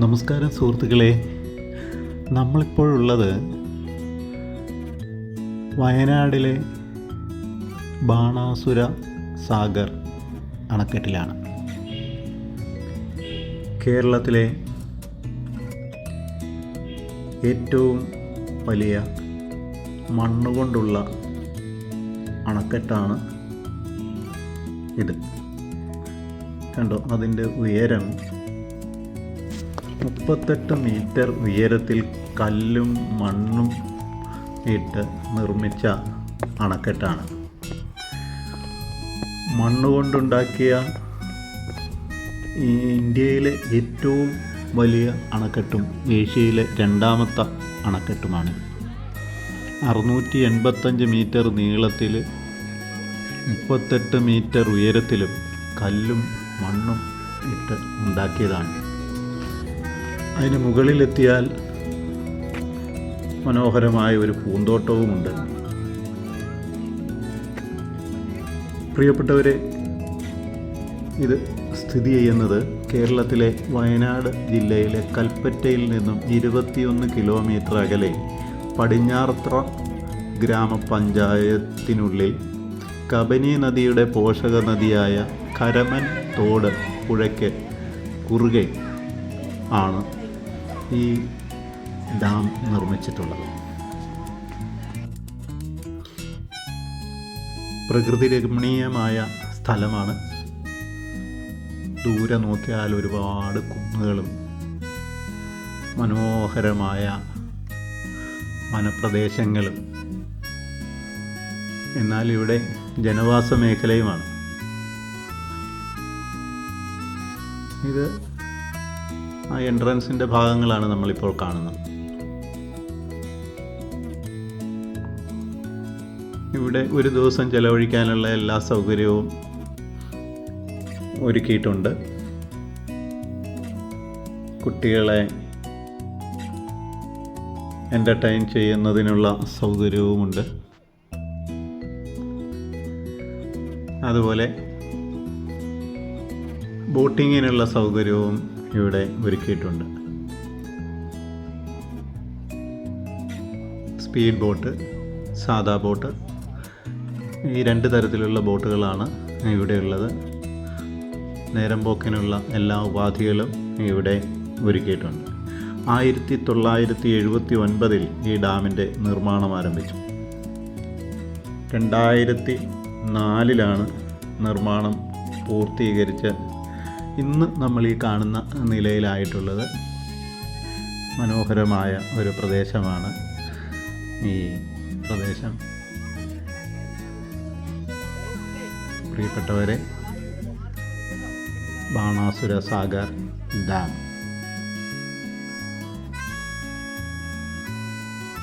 നമസ്കാരം സുഹൃത്തുക്കളെ. നമ്മളിപ്പോഴുള്ളത് വയനാടിലെ ബാണാസുര സാഗർ അണക്കെട്ടിലാണ്. കേരളത്തിലെ ഏറ്റവും വലിയ മണ്ണുകൊണ്ടുള്ള അണക്കെട്ടാണ് ഇത്. കണ്ടോ അതിന്റെ ഉയരം മുപ്പത്തെട്ട് മീറ്റർ ഉയരത്തിൽ കല്ലും മണ്ണും ഇട്ട് നിർമ്മിച്ച അണക്കെട്ടാണ്. മണ്ണുകൊണ്ടുണ്ടാക്കിയ ഇന്ത്യയിലെ ഏറ്റവും വലിയ അണക്കെട്ടും ഏഷ്യയിലെ രണ്ടാമത്തെ അണക്കെട്ടുമാണ്. അറുന്നൂറ്റി എൺപത്തഞ്ച് മീറ്റർ നീളത്തിൽ മുപ്പത്തെട്ട് മീറ്റർ ഉയരത്തിലും കല്ലും മണ്ണും ഇട്ട് ഉണ്ടാക്കിയതാണ്. അതിന് മുകളിലെത്തിയാൽ മനോഹരമായ ഒരു പൂന്തോട്ടവുമുണ്ട്. പ്രിയപ്പെട്ടവരെ ഇത് സ്ഥിതി ചെയ്യുന്നത് കേരളത്തിലെ വയനാട് ജില്ലയിലെ കൽപ്പറ്റയിൽ നിന്നും ഇരുപത്തിയൊന്ന് കിലോമീറ്റർ അകലെ പടിഞ്ഞാറത്ര ഗ്രാമപഞ്ചായത്തിനുള്ളിൽ കബനി നദിയുടെ പോഷക നദിയായ കരമൻ തോട് പുഴയ്ക്ക് കുറുകെ ആണ് ഈ ഡാം നിർമ്മിച്ചിട്ടുള്ളത്. പ്രകൃതി രമണീയമായ സ്ഥലമാണ്. ദൂരെ നോക്കിയാൽ ഒരുപാട് കുന്നുകളും മനോഹരമായ വനപ്രദേശങ്ങളും. എന്നാൽ ഇവിടെ ജനവാസ മേഖലയുമാണ് ഇത് ആ എൻട്രൻസിന്റെ ഭാഗങ്ങളാണ് നമ്മളിപ്പോൾ കാണുന്നത്. ഇവിടെ ഒരു ദിവസം ചെലവഴിക്കാനുള്ള എല്ലാ സൗകര്യവും ഒരുക്കിയിട്ടുണ്ട്. കുട്ടികളെ എന്റർടൈൻ ചെയ്യുന്നതിനുള്ള സൗകര്യവുമുണ്ട്. അതുപോലെ ബോട്ടിങ്ങിനുള്ള സൗകര്യവും ഇവിടെ ഒരുക്കിയിട്ടുണ്ട്. സ്പീഡ് ബോട്ട് സാധാ ബോട്ട് ഈ രണ്ട് തരത്തിലുള്ള ബോട്ടുകളാണ് ഇവിടെയുള്ളത് നേരം പോക്കിനുള്ള എല്ലാ ഉപാധികളും ഇവിടെ ഒരുക്കിയിട്ടുണ്ട്. ആയിരത്തി തൊള്ളായിരത്തി എഴുപത്തി ഒൻപതിൽ ഈ ഡാമിന്റെ നിർമ്മാണം ആരംഭിച്ചു. രണ്ടായിരത്തി നാലിലാണ് നിർമ്മാണം പൂർത്തീകരിച്ച് ഇന്ന് നമ്മൾ ഈ കാണുന്ന നിലയിലായിട്ടുള്ളത് മനോഹരമായ ഒരു പ്രദേശമാണ് ഈ പ്രദേശം. പ്രിയപ്പെട്ടവരെ ബാണാസുര സാഗർ ഡാം.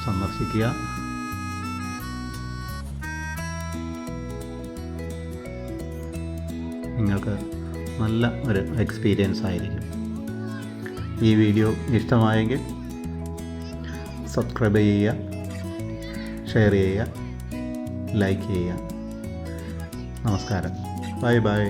സന്ദർശിക്കുക. നിങ്ങൾക്ക് നല്ല ഒരു എക്സ്പീരിയൻസ് ആയിരിക്കും. ഈ വീഡിയോ ഇഷ്ടമായെങ്കിൽ സബ്സ്ക്രൈബ് ചെയ്യുക ഷെയർ ചെയ്യുക ലൈക്ക് ചെയ്യുക. നമസ്കാരം. Bye bye